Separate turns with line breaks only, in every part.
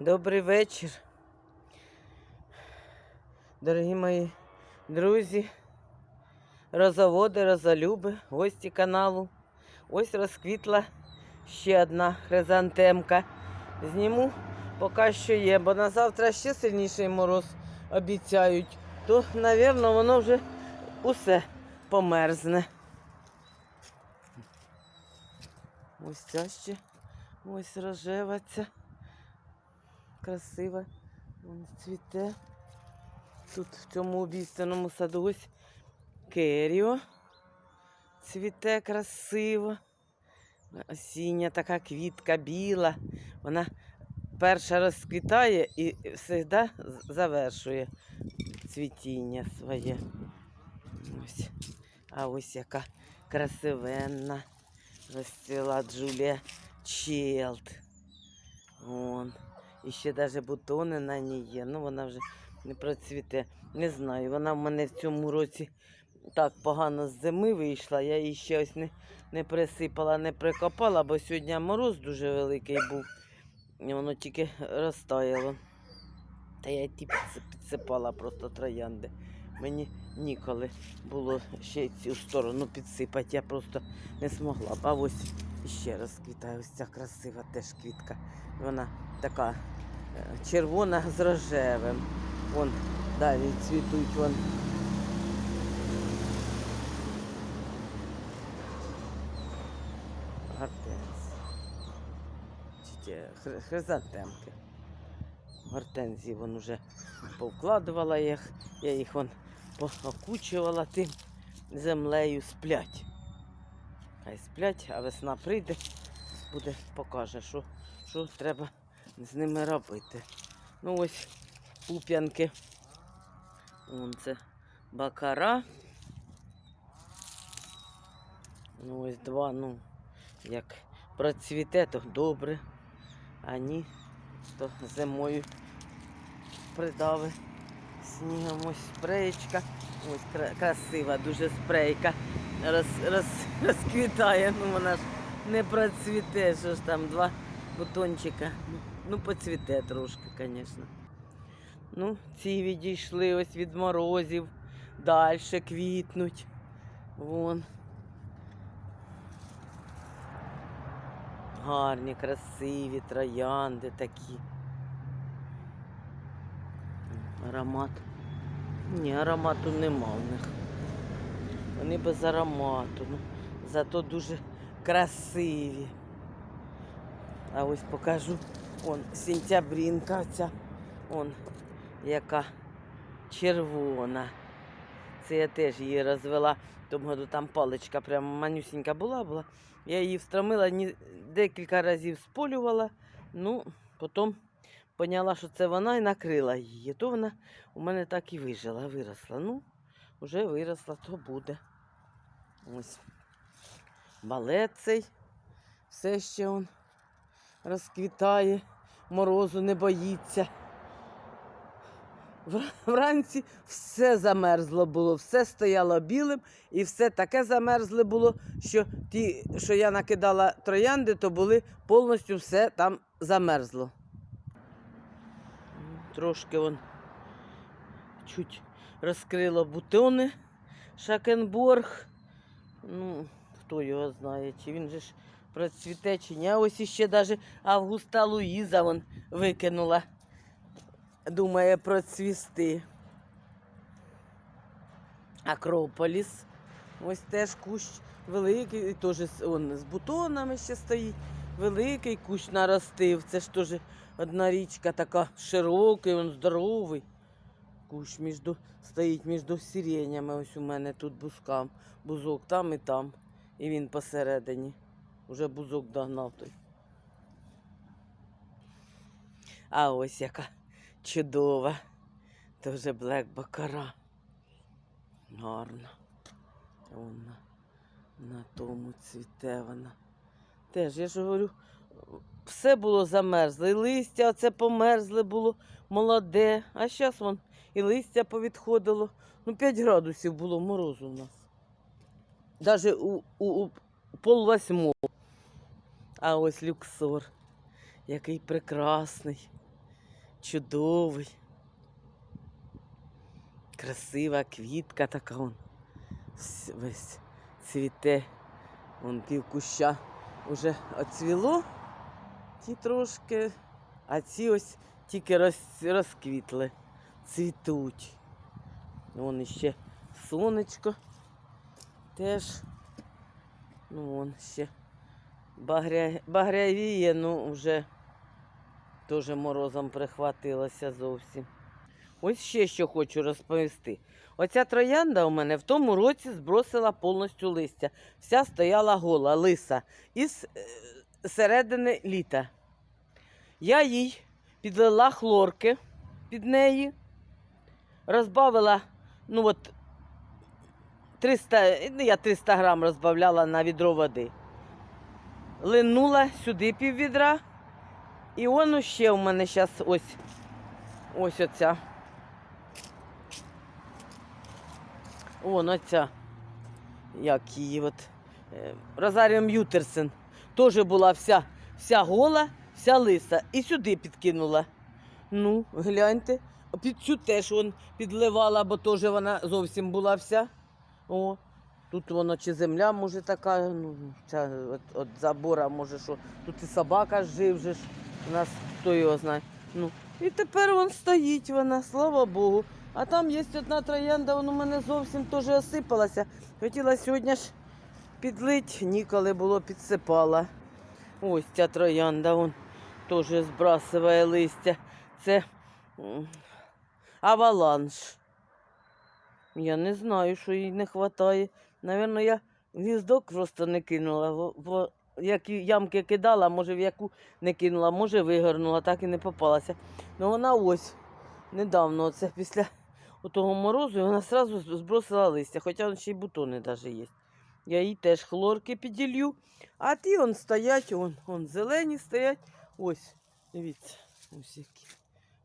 Добрий вечір. Дорогі мої друзі, розоводи, розолюби, гості каналу. Ось розквітла ще одна хризантемка. Зніму поки що є, бо на завтра ще сильніший мороз обіцяють. То, мабуть, воно вже усе померзне. Ось ця ще ось рожева. Красива. Вон цвіте. Тут в цьому обіцяному саду ось керіо. Цвіте красиво. Осіння така квітка біла. Вона перша розквітає і завжди завершує цвітіння своє. Ось. А ось яка красивенна розцвіла Джулія Челд. Вон. І ще навіть бутони на ній є. Ну вона вже не процвіте. Не знаю. Вона в мене в цьому році так погано з зими вийшла. Я її ще ось не, не присипала, не прикопала, бо сьогодні мороз дуже великий був. І воно тільки розтаяло. Та я ті підсипала просто троянди. Мені ніколи було ще цю сторону підсипати. Я просто не змогла. А ось ще раз квітає. Ось ця красива теж квітка. Вона така червона з рожевим. Вон далі цвітуть вон. Гортензії. Хризантемки. Гортензії вон уже повкладувала їх. Я їх вон поокучувала тим землею сплять. Хай сплять, а весна прийде, буде, покаже, що, що треба з ними робити. Ну ось пуп'янки. Вон це бакара. Ну ось два, ну, як процвіте, то добре. А ні, то зимою придави снігом ось спреєчка. Ось красива дуже спрейка. Роз, роз, розквітає, ну вона ж не процвіте, що ж там два бутончика. Ну, поцвіте трошки, звісно. Ну, ці відійшли ось від морозів, далі квітнуть. Вон. Гарні, красиві троянди такі. Аромат. Ні, аромату нема в них. Вони без аромату. Ну, зато дуже красиві. А ось покажу. Вон сентябрінка ця. Вон яка червона. Це я теж її розвела. Тому году там паличка прямо манюсінька була, була. Я її встромила, декілька разів сполювала. Ну, потім поняла, що це вона і накрила її. То вона у мене так і вижила, виросла. Ну, вже виросла, то буде. Ось. Балет цей. Все ще он розквітає, морозу не боїться. Вранці все замерзло було, все стояло білим і все таке замерзле було, що ті, що я накидала троянди, то були повністю все там замерзло. Трошки вон чуть розкрило бутони Шакенборг. Ну, хто його знає, чи він же ж процвіте, чи ні. Ось іще навіть Августа Луїза вон викинула. Думає процвісти. Акрополіс. Ось теж кущ великий, теж он, з бутонами ще стоїть. Великий кущ наростив. Це ж теж одна річка така широкий, він здоровий. Кущ між, стоїть між сиренями. Ось у мене тут бузкам. Бузок там і там. І він посередині. Уже бузок догнав той. А ось яка чудова. Вже блек бакара. Гарна. Вона на тому цвіте вона. Теж, я ж говорю, все було замерзле. І листя оце померзле було, молоде. А зараз вон і листя повідходило. Ну, 5 градусів було морозу у нас. Навіть у, у, у пол восьмого. А ось люксор, який прекрасний. чудовий. Красива квітка така он. Весь цвіте. Вон пів куща уже оцвіло, ті трошки, а ці ось тільки роз, розквітли, цвітуть. Вон іще сонечко теж. Ну, вон ще багря... багрявіє, ну вже теж морозом прихватилося зовсім. Ось ще що хочу розповісти. Оця троянда у мене в тому році збросила повністю листя. Вся стояла гола, лиса, із е, середини літа. Я їй підлила хлорки під неї, розбавила, ну от 300, ну я 300 грам розбавляла на відро води. Линула сюди пів відра. І воно ще у мене зараз ось, ось оця. Вон оця. Як її от. е, Розаріо М'ютерсен. Теж була вся, вся гола, вся лиса. І сюди підкинула. Ну, гляньте. Під цю теж он підливала, бо теж вона зовсім була вся. О, тут воно чи земля, може, така, ну, ця от, от забора, може, що. Тут і собака жив же ж. У нас хто його знає. Ну, і тепер вон стоїть вона, слава Богу. А там є одна троянда, вона у мене зовсім теж осипалася. Хотіла сьогодні ж підлить, ніколи було підсипала. Ось ця троянда, вон теж збрасує листя. Це м, аваланж. Я не знаю, що їй не вистачає. Навірно, я гвіздок просто не кинула. Во- Які ямки кидала, може в яку не кинула, може вигорнула, так і не попалася. Ну вона ось недавно, оце після того морозу, вона одразу збросила листя, хоча ще й бутони навіть є. Я їй теж хлорки піділью. А ті он стоять, он, он зелені стоять. Ось, дивіться, ось які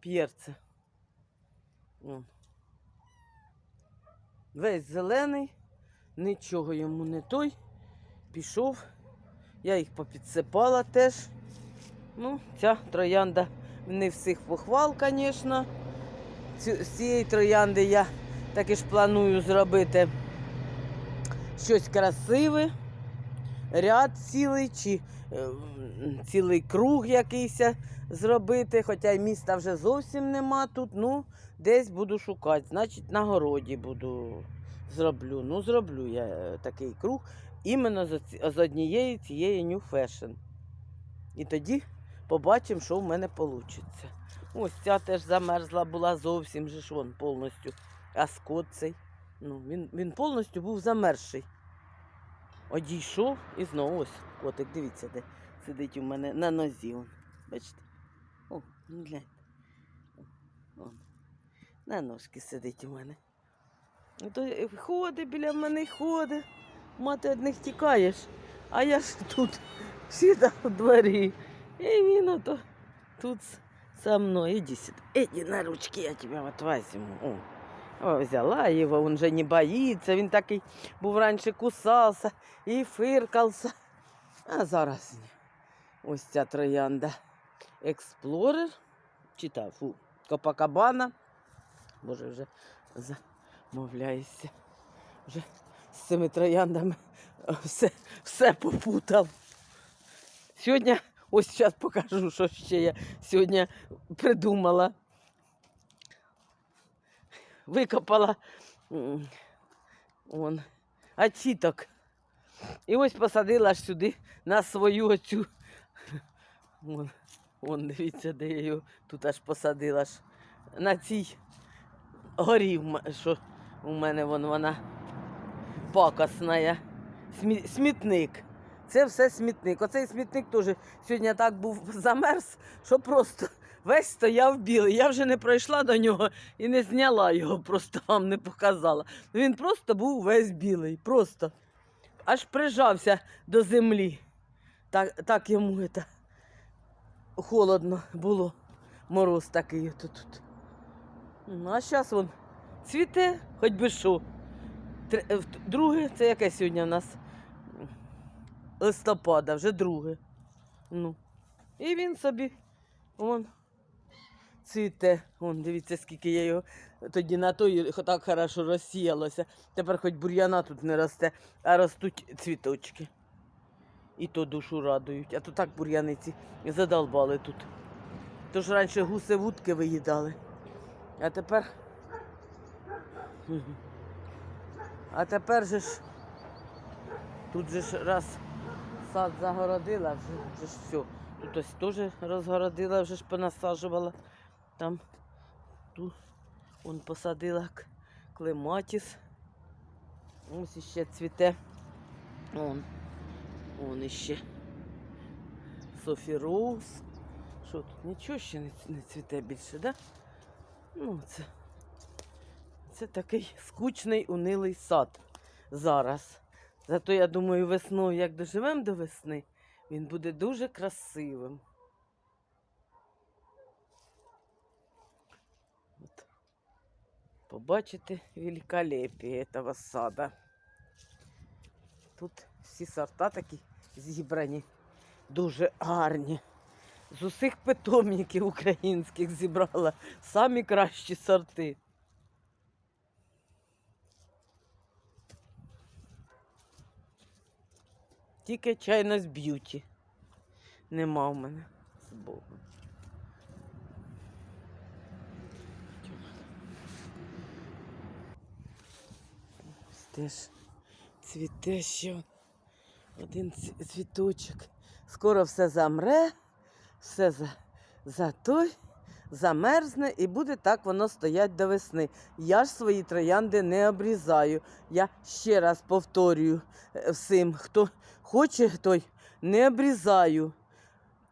п'єрце. Весь зелений, нічого йому не той. Пішов. Я їх попідсипала теж. Ну, ця троянда не всіх похвал, звісно. З цієї троянди я таки ж планую зробити щось красиве, ряд цілий чи е, цілий круг якийсь зробити. Хоча й міста вже зовсім нема тут. Ну, десь буду шукати. Значить, на городі буду зроблю. Ну, зроблю я е, такий круг іменно з, з однієї цієї New Fashion. І тоді побачимо, що в мене вийде. Ось ця теж замерзла була зовсім же ж вон повністю. А скот цей. Ну, він, він повністю був замерзший. Одійшов і знову ось котик, дивіться, де сидить у мене на нозі. Он. Бачите? О, ну гляньте. На ножки сидить у мене. Ну, То й ходить біля мене й ходить. Мати одних тікаєш, а я ж тут сіда у дворі. І він ото тут с- со мною. Иди сюда. Иди на ручки, я тебя вот возьму. О. О, взяла его, он же не боится. Він такий був раніше кусався і фиркався. А зараз ні. ось ця троянда. Експлорер. Читав, фу, Копакабана. Боже, вже Замовляюся. Вже з цими трояндами все, все попутав. Сьогодні, ось зараз покажу, що ще я сьогодні придумала. Викопала он, очіток. І ось посадила ж сюди на свою оцю. Вон, вон, дивіться, де я його тут аж посадила ж. На цій горі, що у мене вон вона пакосна. Смі- Смітник. Це все смітник. Оцей смітник теж сьогодні так був замерз, що просто весь стояв білий. Я вже не пройшла до нього і не зняла його, просто вам не показала. Він просто був весь білий. Просто аж прижався до землі. Так, так йому це, холодно було. Мороз такий тут. Ну, а зараз він цвіте, хоч би що. Е, в- Друге, це яке сьогодні у нас листопада, вже друге. Ну. І він собі вон цвіте. Вон, дивіться, скільки я його тоді на той так хорошо розсіялося. Тепер хоч бур'яна тут не росте, а ростуть цвіточки. І то душу радують. А то так бур'яниці задолбали тут. Тож раніше гуси вудки виїдали. А тепер. А тепер же ж тут же ж раз сад загородила, вже, вже ж все. Тут ось теж розгородила, вже ж понасаджувала. Там тут он посадила клематіс. Ось іще цвіте. Он. Он іще. Софі Роуз. Що тут? Нічого ще не, не цвіте більше, да? Ну, це. Це такий скучний, унилий сад зараз. Зато я думаю, весною, як доживемо до весни, він буде дуже красивим. От. Побачите великолепие этого сада. Тут всі сорта такі зібрані, дуже гарні. З усіх питомників українських зібрала самі кращі сорти. Тільки чайно з б'юті. Нема в мене з Богом. Теж цвіте ще один цвіточок. Скоро все замре, все за, за той, замерзне і буде так воно стоять до весни. Я ж свої троянди не обрізаю. Я ще раз повторюю е, всім, хто хоче, той не обрізаю.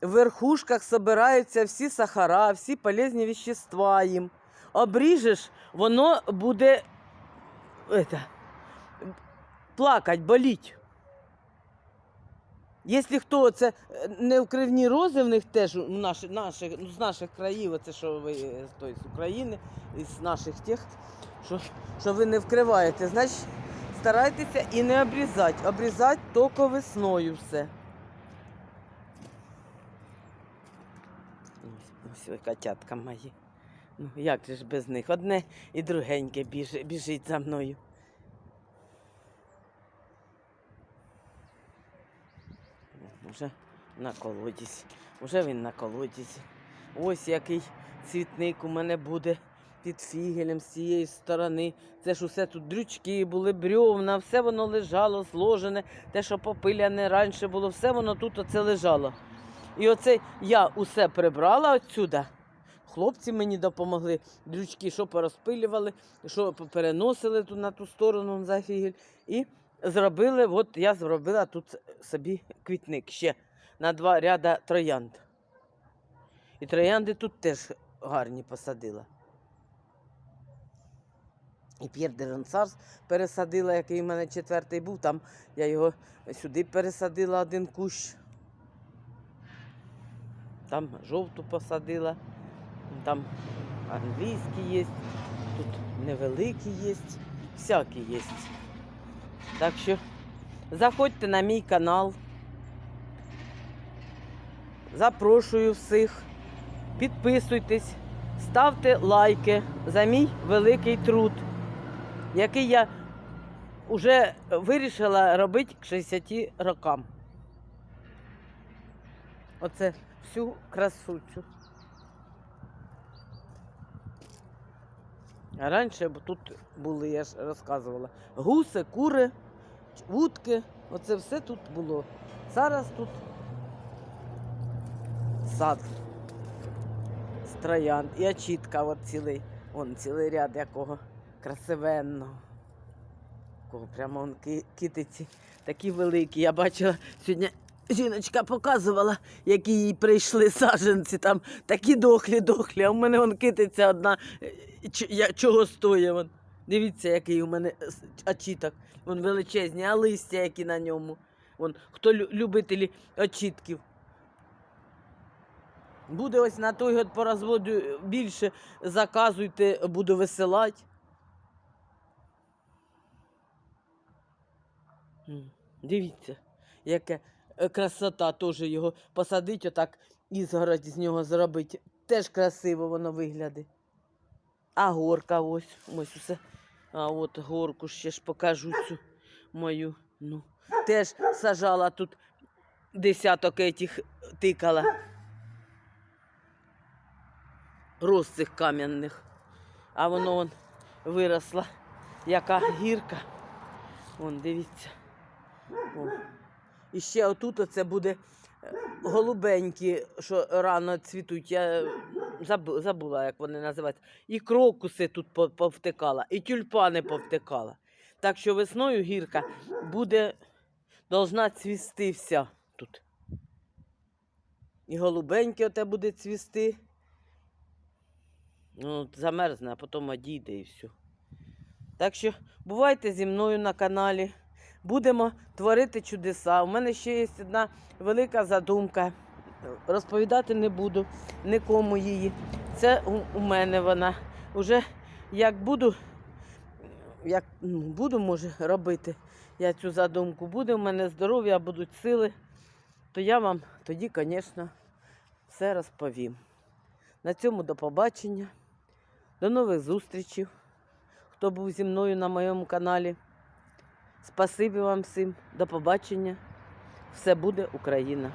В верхушках собираються всі сахара, всі полезні вещества їм. Обріжеш, воно буде это, плакать, боліть. Якщо хто це е, не в рози в них теж у наших, наших, ну, з наших країв, оце що ви е, той, з України, із наших тих, що, що ви не вкриваєте, значить старайтеся і не обрізати. Обрізати тільки весною все. Ось ви котятка мої. Ну, як же ж без них? Одне і другеньке біж, біжить за мною. Уже на колодязі. Уже він на колодязі. Ось який цвітник у мене буде під фігелем з цієї сторони. Це ж усе тут дрючки були, брьовна, все воно лежало, зложене, те, що попиляне раніше було, все воно тут оце лежало. І оце я усе прибрала отсюда. Хлопці мені допомогли, дрючки, що порозпилювали, що переносили на ту сторону за фігель. І зробили, от я зробила тут собі квітник ще на два ряда троянд. І троянди тут теж гарні посадила. І П'єр де пересадила, який в мене четвертий був, там я його сюди пересадила один кущ. Там жовту посадила, там англійські є, тут невеликі є, всякі є. Так що заходьте на мій канал. Запрошую всіх. Підписуйтесь, ставте лайки за мій великий труд, який я вже вирішила робити к 60 рокам. Оце всю красу цю. А раніше тут були, я ж розказувала, гуси, кури, вудки. Оце все тут було. Зараз тут сад з троянд і очітка от цілий, он цілий ряд якого красивенного. Прямо он ки- китиці такі великі. Я бачила сьогодні. Жіночка показувала, які їй прийшли саджанці, там такі дохлі, дохлі, а в мене вон китиця одна, е, ч- я- чого стоїть. Вон. Дивіться, який у мене очіток. Вон величезні, а листя, які на ньому. Вон, хто лю- любителі очітків. Буде ось на той год по розводу більше заказуйте, буду висилати. Дивіться, яка е, красота теж його посадить, отак ізгородь з нього зробити. теж красиво воно виглядає. А горка ось, ось усе. А от горку ще ж покажу цю мою. Ну, теж сажала тут десяток этих тикала. Роз цих кам'яних. А воно вон виросла, яка гірка. Вон, дивіться. О. І ще отут оце буде е, голубенькі, що рано цвітуть. Я забула, як вони називаються. І крокуси тут повтикала, і тюльпани повтикала. Так що весною гірка буде должна цвісти вся тут. І голубеньке оте буде цвісти. Ну, замерзне, а потім одійде і все. Так що бувайте зі мною на каналі. Будемо творити чудеса. У мене ще є одна велика задумка. Розповідати не буду нікому її. Це у, у мене вона. Уже як буду, як ну, буду, може, робити я цю задумку, буде в мене здоров'я, будуть сили, то я вам тоді, звісно, все розповім. На цьому до побачення. До нових зустрічей. Хто був зі мною на моєму каналі. Спасибі вам всім. До побачення. Все буде Україна.